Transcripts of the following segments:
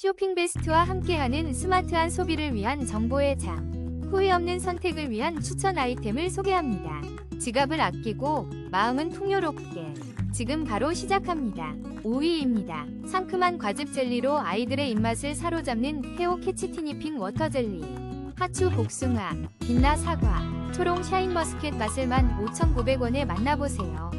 쇼핑 베스트와 함께하는 스마트한 소비를 위한 정보의 장. 후회 없는 선택을 위한 추천 아이템을 소개합니다. 지갑을 아끼고 마음은 풍요롭게. 지금 바로 시작합니다. 5위입니다. 상큼한 과즙 젤리로 아이들의 입맛을 사로잡는 헤어 캐치 티니핑 워터 젤리. 하추 복숭아, 빛나 사과, 초롱 샤인머스켓 맛을 15,900원에 만나보세요.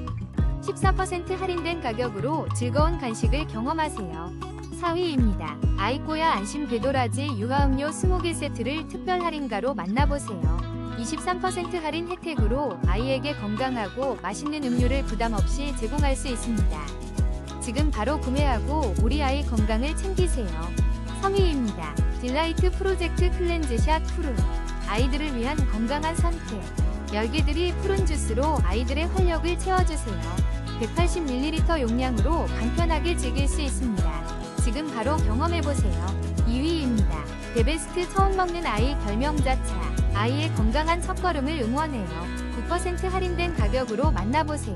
14% 할인된 가격으로 즐거운 간식을 경험하세요. 4위입니다. 아이꼬야 안심 배도라지 유화음료 20개 세트를 특별 할인가로 만나보세요. 23% 할인 혜택으로 아이에게 건강하고 맛있는 음료를 부담 없이 제공할 수 있습니다. 지금 바로 구매하고 우리 아이 건강을 챙기세요. 3위입니다. 딜라이트 프로젝트 클렌즈샷 푸른 아이들을 위한 건강한 선택 열개들이 푸른 주스로 아이들의 활력을 채워주세요. 180ml 용량으로 간편하게 즐길 수 있습니다. 지금 바로 경험해보세요. 2위입니다. 베베스트 처음 먹는 아이 결명자차. 아이의 건강한 첫걸음을 응원해요. 9% 할인된 가격으로 만나보세요.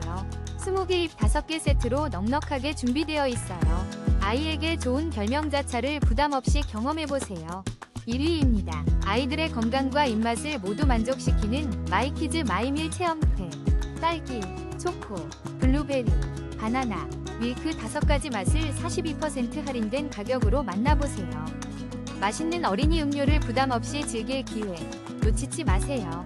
20개 입 5개 세트로 넉넉하게 준비되어 있어요. 아이에게 좋은 결명자차를 부담 없이 경험해보세요. 1위입니다. 아이들의 건강과 입맛을 모두 만족시키는 마이키즈 마이밀 체험팩. 딸기, 초코, 블루베리, 바나나, 밀크 5가지 맛을 42% 할인된 가격으로 만나보세요. 맛있는 어린이 음료를 부담 없이 즐길 기회 놓치지 마세요.